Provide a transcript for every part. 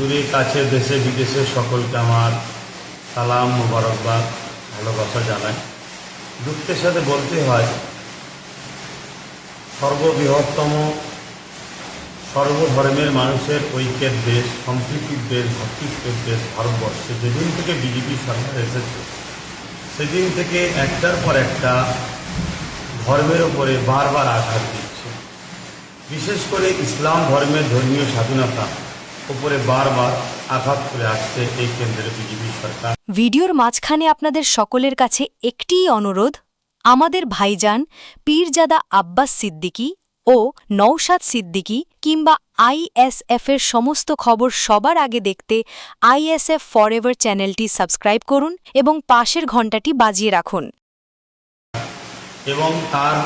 দূরে কাছে, দেশে বিদেশে সকলকে আমার সালাম মোবারকবাদ, ভালোবাসা জানাই। দুঃখের সাথে বলতে হয়, সর্ববৃহত্তম, সর্বধর্মের মানুষের ঐক্যের দেশ, সম্প্রীতির দেশ, ভক্তিত্বের দেশ ভারতবর্ষে। যেদিন থেকে বিজেপি সরকার এসেছে, সেদিন থেকে একটার পর একটা ধর্মের ওপরে বারবার আঘাত দিচ্ছে। বিশেষ করে ইসলাম ধর্মের ধর্মীয় স্বাধীনতা উপরে বারবার আঘাত করে আসছে এই কেন্দ্রের বিজেপি সরকার। ভিডিওর মাঝখানে আপনাদের সকলের কাছে একটিই অনুরোধ। আমাদের ভাইজান পীরজাদা আব্বাস সিদ্দিকী ও নৌশাদ সিদ্দিকী কিংবা আইএসএফ এর সমস্ত খবর সবার আগে দেখতে আইএসএফ ফরএভার চ্যানেলটি সাবস্ক্রাইব করুন এবং পাশের ঘণ্টাটি বাজিয়ে রাখুন। এবং তার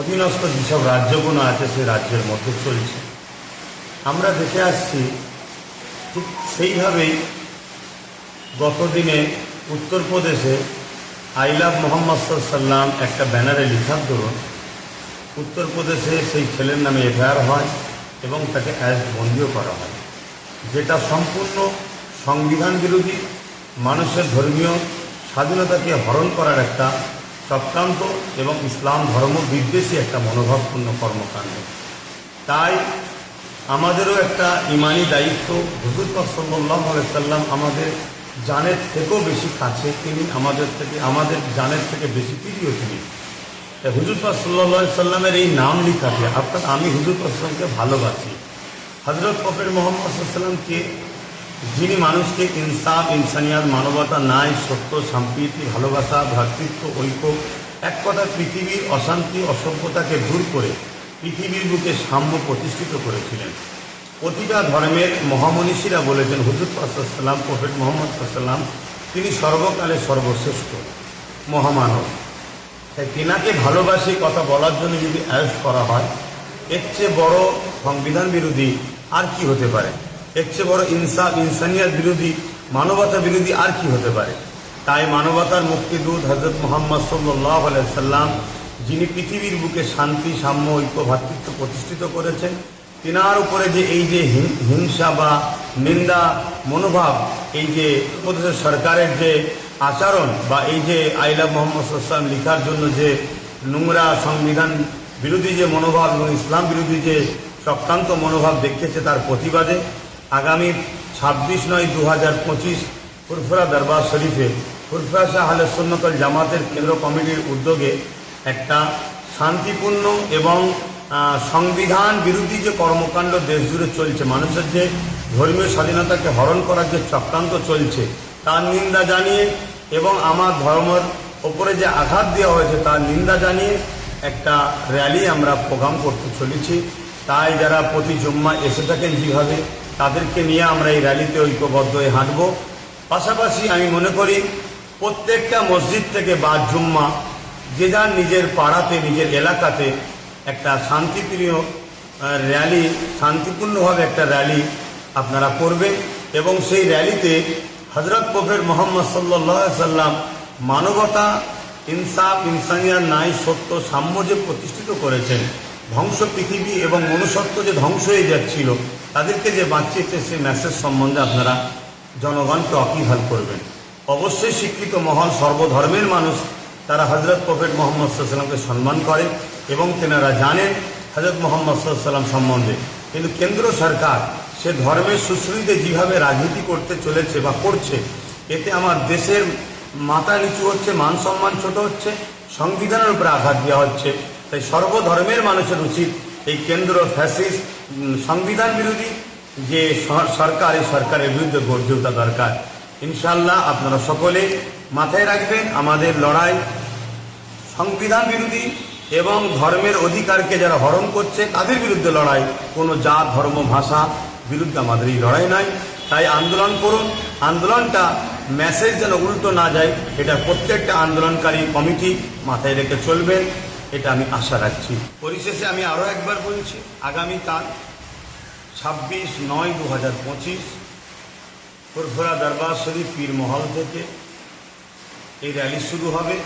অধীনস্থ যেসব রাজ্যগুলো আছে সেই রাজ্যের মধ্যে চলছে। আমরা দেখে আসছি ঠিক সেইভাবেই গতদিনে উত্তরপ্রদেশে আই লাভ মোহাম্মদ সাল্লাম একটা ব্যানারে লিখার দরুন উত্তরপ্রদেশে সেই ছেলের নামে এফআইআর হয় এবং তাকে অ্যারেস্ট বন্দিও করা হয়। যেটা সম্পূর্ণ সংবিধান বিরোধী, মানুষের ধর্মীয় স্বাধীনতাকে হরণ করার একটা চক্রান্ত এবং ইসলাম ধর্ম বিদ্বেষী একটা মনোভাবপূর্ণ কর্মকাণ্ড। তাই আমাদেরও একটা ইমানি দায়িত্ব। হুজুর সাল্লাহ সাল্লাম আমাদের জানের থেকেও বেশি কাছে, তিনি আমাদের থেকে, আমাদের জানের থেকে বেশি প্রিয় তিনি। তাই হুজুর সাল্লাহ সাল্লামের এই নাম লিখাতে অর্থাৎ আমি হুজুর পাক সাল্লামকে ভালোবাসি। হজরত কফের মোহাম্মদ সাল্লামকে, যিনি মানুষকে ইনসাফ, ইনসানিয়াত, মানবতা, ন্যায়, সত্য সম্প্রীতি ভালোবাসা, ভ্রাতৃত্ব, ঐক্য, এক কথা পৃথিবীর অশান্তি, অসভ্যতাকে দূর করে পৃথিবীর বুকে সাম্য প্রতিষ্ঠিত করেছিলেন। প্রতিটা ধর্মের মহামনীষীরা বলেছেন, হুজুর সাল্লাম প্রফেট মোহাম্মদ সাল্লাম তিনি সর্বকালে সর্বশ্রেষ্ঠ, মহামানব। তাই তেনাকে ভালোবাসি কথা বলার জন্য যদি অ্যারেস্ট করা হয়, এর চেয়ে বড় সংবিধান বিরোধী আর কি হতে পারে? এর চেয়ে বড় ইনসাফ, ইনসানিয়াত বিরোধী, মানবতা বিরোধী আর কি হতে পারে? তাই মানবতার মুক্তিদূত হজরত মোহাম্মদ সাল্লাহ সাল্লাম যিনি পৃথিবীর বুকে শান্তি, সাম্য, ঐক্য ভ্রাতৃত্ব প্রতিষ্ঠিত করেছেন, তেনার উপরে যে এই যে হিংসা বা নিন্দা, মনোভাব, এই যে প্রদেশের সরকারের যে আচরণ বা এই যে আইলা মোহাম্মদ সাল্লাম লিখার জন্য যে নোংরা সংবিধান বিরোধী যে মনোভাব এবং ইসলাম বিরোধী যে চক্রান্ত মনোভাব দেখিয়েছে তার প্রতিবাদে আগামী ছাব্বিশ নয় দু হাজার পঁচিশ ফুরফুরা দরবার শরীফে ফুরফুরা শাহ আলে সুন্নতল জামাতের কেন্দ্র কমিটির উদ্যোগে একটা শান্তিপূর্ণ এবং সংবিধান বিরোধী যে কর্মকাণ্ড দেশ জুড়ে চলছে, মানুষের যে ধর্মীয় স্বাধীনতাকে হরণ করার যে চক্রান্ত চলছে, তার নিন্দা জানিয়ে এবং আমার ধর্মের ওপরে যে আঘাত দেওয়া হয়েছে, তার নিন্দা জানিয়ে একটা র্যালি আমরা প্রোগ্রাম করতে চলেছি। তাই যারা প্রতি জুম্মা এসে থাকেন যেভাবে, তাদেরকে নিয়ে আমরা এই র্যালিতে ঐক্যবদ্ধ হয়ে হাঁটব। পাশাপাশি আমি মনে করি, প্রত্যেকটা মসজিদ থেকে বা জুম্মা যে যার নিজের পাড়াতে, নিজের এলাকাতে একটা শান্তিপ্রিয় র্যালি শান্তিপূর্ণভাবে একটা র্যালি আপনারা করবেন এবং সেই র্যালিতে হজরত প্রফেট মোহাম্মদ সাল্লাহ সাল্লাম মানবতা, ইনসাফ, ইনসানিয়া, ন্যায়, সত্য, সাম্য যে প্রতিষ্ঠিত করেছেন, ধ্বংস পৃথিবী এবং মনুষ্যত্ব যে ধ্বংস হয়ে যাচ্ছিল, তাদেরকে যে বাঁচিয়েছে সেই মেসেজ সম্বন্ধে আপনারা জনগণকে অকিভাল করবেন। অবশ্যই শিক্ষিত মহল সর্বধর্মের মানুষ তারা হজরত প্রফেট মোহাম্মদ সাল্লামকে সম্মান করে এবং তেনারা জানেন হজরত মোহাম্মদ সাল্লাম সম্বন্ধে। কিন্তু কেন্দ্র সরকার সে ধর্মের সুশ্রীতে যেভাবে রাজনীতি করতে চলেছে বা করছে এতে আমার দেশের মাথা নিচু হচ্ছে মান সম্মান ছোট হচ্ছে সংবিধানের উপরে আঘাত দেওয়া হচ্ছে। তাই সর্বধর্মের মানুষের উচিত এই কেন্দ্র ফ্যাসিস্ট উম, সংবিধান বিরোধী যে সরকার এই সরকারের বিরুদ্ধে গর্জে দরকার। ইনশাল্লাহ আপনারা সকলে মাথায় রাখবেন আমাদের লড়াই সংবিধান বিরোধী এবং ধর্মের অধিকারকে যারা হরণ করছে, তাদের বিরুদ্ধে লড়াই। কোনো জাত, ধর্ম, ভাষা বিরুদ্ধে আমাদের এই লড়াই নাই। তাই আন্দোলন করুন। আন্দোলনটা মেসেজ যেন উল্টো না যায়, এটা প্রত্যেকটা আন্দোলনকারী কমিটি মাথায় রেখে চলবেন, এটা আমি আশা রাখছি। পরিশেষে আমি আরও একবার বলছি, আগামীকাল ছাব্বিশ নয় দু হাজার পঁচিশ ফুরফুরা দরবার শরীফ পীর মহল থেকে এই র্যালি শুরু হবে।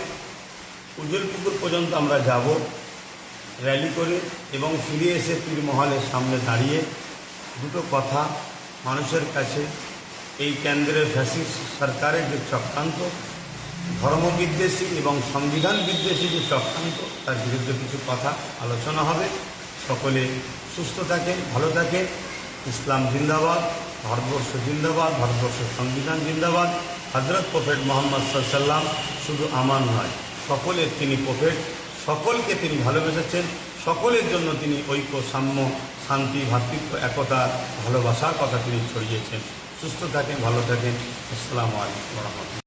উজ্জ্বলপুকুর পর্যন্ত আমরা যাব র্যালি করে এবং ফিরে এসে পীর মহলের সামনে দাঁড়িয়ে দুটো কথা মানুষের কাছে, এই কেন্দ্রের ফ্যাসিস্ট সরকারের যে চক্রান্ত, ধর্মবিদ্বেষী এবং সংবিধান বিদ্বেষী যে চক্রান্ত, তার বিরুদ্ধে কিছু কথা আলোচনা হবে। সকলে সুস্থ থাকেন, ভালো থাকেন। ইসলাম জিন্দাবাদ, ভারতবর্ষ জিন্দাবাদ ভারতবর্ষের সংবিধান জিন্দাবাদ। হজরত প্রফেট মোহাম্মদ সাল্লাম শুধু আমার নয়। সকলের তিনি প্রফেট, সকলকে তিনি ভালোবেসেছেন, সকলের জন্য তিনি ঐক্য, সাম্য, শান্তি ভ্রাতৃত্ব একতা, ভালোবাসার কথা তিনি ছড়িয়েছেন। সুস্থ থাকেন, ভালো থাকেন। আসসালামু আলাইকুম রহমতুল্লাহ।